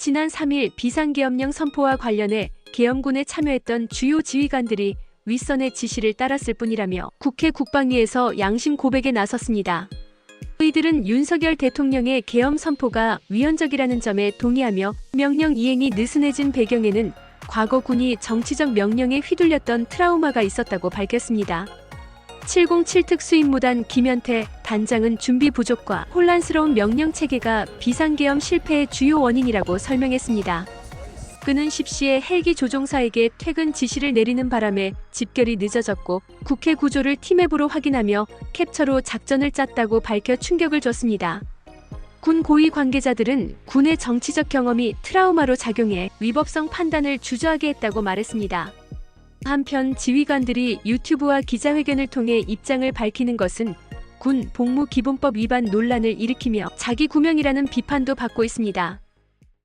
지난 3일 비상계엄령 선포와 관련해 계엄군에 참여했던 주요 지휘관들이 윗선의 지시를 따랐을 뿐이라며 국회 국방위에서 양심 고백에 나섰습니다. 이들은 윤석열 대통령의 계엄 선포가 위헌적이라는 점에 동의하며 명령 이행이 느슨해진 배경에는 과거 군이 정치적 명령에 휘둘렸던 트라우마가 있었다고 밝혔습니다. 707 특수임무단 김현태 단장은 준비 부족과 혼란스러운 명령 체계가 비상계엄 실패의 주요 원인이라고 설명했습니다. 그는 십시에 헬기 조종사에게 퇴근 지시를 내리는 바람에 집결이 늦어졌고 국회 구조를 티맵으로 확인하며 캡처로 작전을 짰다고 밝혀 충격을 줬습니다. 군 고위 관계자들은 군의 정치적 경험이 트라우마로 작용해 위법성 판단을 주저하게 했다고 말했습니다. 한편 지휘관들이 유튜브와 기자회견을 통해 입장을 밝히는 것은 군 복무 기본법 위반 논란을 일으키며 자기 구명이라는 비판도 받고 있습니다.